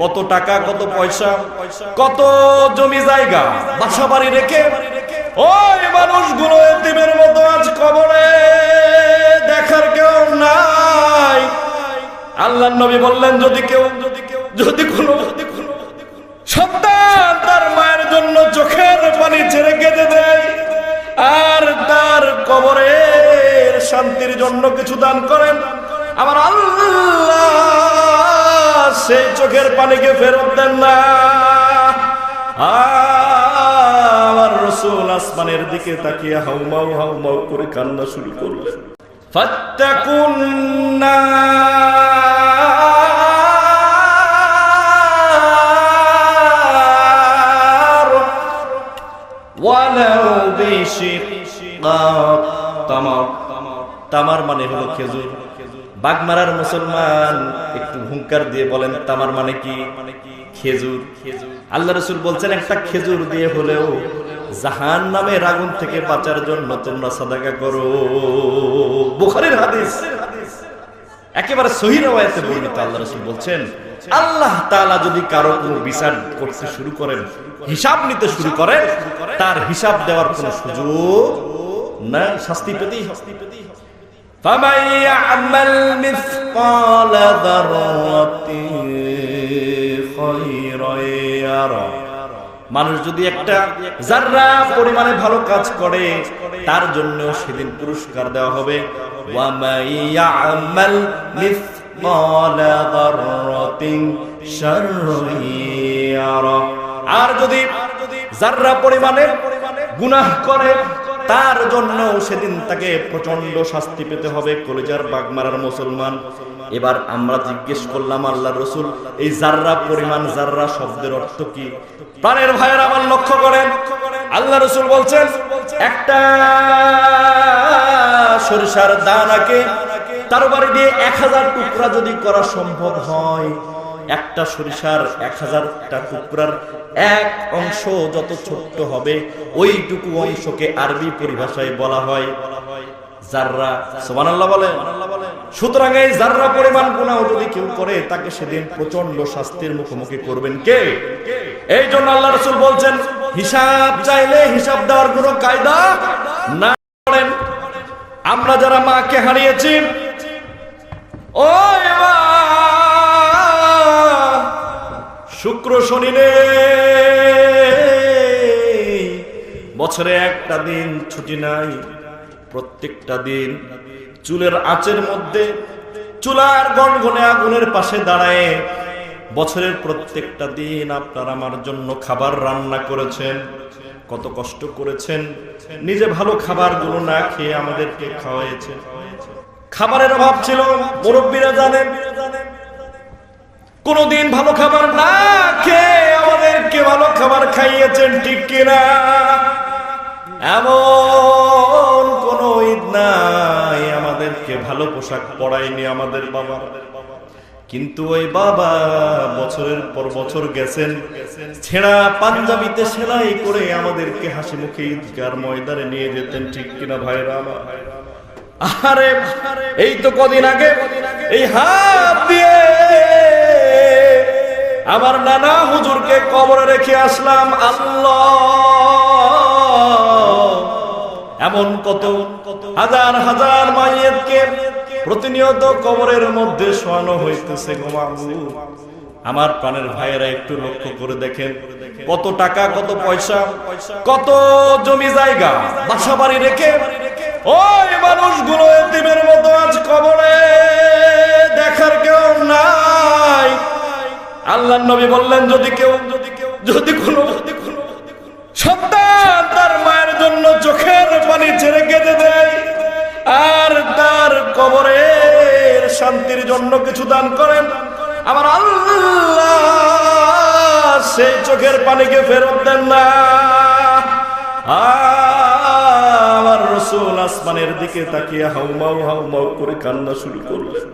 কত টাকা, কত পয়সা, কত জমি জায়গা বাসা বাড়ি রেখে ওই মানুষগুলো এতিমের মতো আজ কবরে দেখার কেউ নাই। আল্লাহ নবী বললেন যদি কেউ যদি কেউ, যদি কোনো সন্তান তার মায়ের জন্য চোখের পানি ছেড়ে কেঁদে দেয় আর তার কবরের শান্তির জন্য কিছু দান করেন, আমার আল্লাহ সেই চোখের পানিকে ফেরত দেন না। আমার রসুল আসমানের দিকে তাকিয়ে হাউমাউ হাউমাউ করে কান্না শুরু করলেন তামার মানে হলো খেজুর। বাগমারার মুসলমান, একটু হুঙ্কার দিয়ে বলেন, তামার মানে কি? খেজুর। আল্লাহ রসুল বলছেন, একটা খেজুর দিয়ে হলেও জাহান নামের আগুন থেকে বাঁচার জন্য তোমরা সাদাকা করো। বুখারীর হাদিস। একেবারে সহি বর্ণিত আল্লাহ রাসূল বলছেন, আল্লাহ তাআলা যদি কারও কোনো বিচার করতে শুরু করেন, হিসাব নিতে শুরু করেন, তার হিসাব দেওয়ার কোনো সুযোগ না শাস্তি পেতেই শাস্তি পেতেই। فمن يعمل مثقال ذرة خيرا يره মানুষ যদি একটা যার্রা পরিমাণে ভালো কাজ করে তার জন্য সেদিন পুরস্কার দেওয়া হবে وَمَن يَعْمَلْ مِثْقَالَ ذَرَّةٍ شَرًّا يَرَهُ আর যদি যার্রা পরিমাণে গুনাহ করে তার জন্য সেদিন তাকে প্রচণ্ড শাস্তি পেতে হবে, কলেজার বাগমারার মুসলমান। এবার আমরা জিজ্ঞেস করলাম, আল্লাহ রসুল, এই জাররা পরিমাণ জাররা শব্দের অর্থ কি? প্রাণের ভাইয়ের আমার লক্ষ্য করেন। আল্লাহ রসুল বলছেন, একটা সরিষার দানাকে তার বাড়ি দিয়ে এক হাজার টুকরা যদি করা সম্ভব হয় একটা সরিষার এক হাজারটা টুকরার এক অংশ যত ছোট্ট হবে, ওইটুকু অংশকে আরবি পরিভাষায় বলা হয় এই জন্য আল্লাহ রাসূল বলছেন, হিসাব চাইলে হিসাব দেওয়ার কোনো কায়দা না করেন। আমরা যারা মাকে হারিয়েছি, ও মা শুক্র শনি নেই। বছরে একটা দিন ছুটি নাই, প্রত্যেকটা দিন চুলের আঁচের মধ্যে চুলার গনগনে আগুনের পাশে দাঁড়ায়। বছরের প্রত্যেকটা দিন আপনার আমার জন্য খাবার রান্না করেছেন, কত কষ্ট করেছেন, নিজে ভালো খাবারগুলো না খেয়ে আমাদেরকে খাওয়াইছে খাবারের অভাব ছিল, মুরব্বীরা জানেন কোনদিন ভালো খাবার না খেয়ে আমাদেরকে ভালো খাবার খাইয়েছেন, ঠিক কিনা? এমন কোন ঈদ নাই, আমাদেরকে ভালো পোশাক পরায়নি আমাদের বাবা। কিন্তু ওই বাবা বছরের পর বছর গেছেন, ছেঁড়া পাঞ্জাবিতে সেলাই করে আমাদেরকে হাসি মুখে ঈদগার ময়দানে নিয়ে যেতেন, ঠিক কিনা ভাইরা? আমার আরে, এই তো কদিন আগে এই হাত দিয়ে আমার নানা হুজুরকে কবরে রেখে আসলাম, আল্লাহ। এমন কত হাজার হাজার মাইয়েতকে প্রতিনিয়ত কবরের মধ্যে শোয়ানো হইতেছে আমার প্রাণের ভাইয়েরা একটু লক্ষ্য করে দেখেন, কত টাকা, কত পয়সা, কত জমি জায়গা বাসা বাড়ি রেখে ওই মানুষগুলো এতিমের মতো আজ কবরে দেখার কেউ নাই। আল্লাহ নবী বললেন, যদি কেউ যদি কেউ যদি কোনো সন্তান তার মায়ের জন্য চোখের পানি ছেড়ে কেঁদে দেয় আর তার কবরের শান্তির জন্য কিছু দান করেন, আমার আল্লাহ সেই চোখের পানিকে ফেরত দেন না। আমার রসুল আসমানের দিকে তাকিয়ে হাউমাউ হাউমাউ করে কান্না শুরু করলেন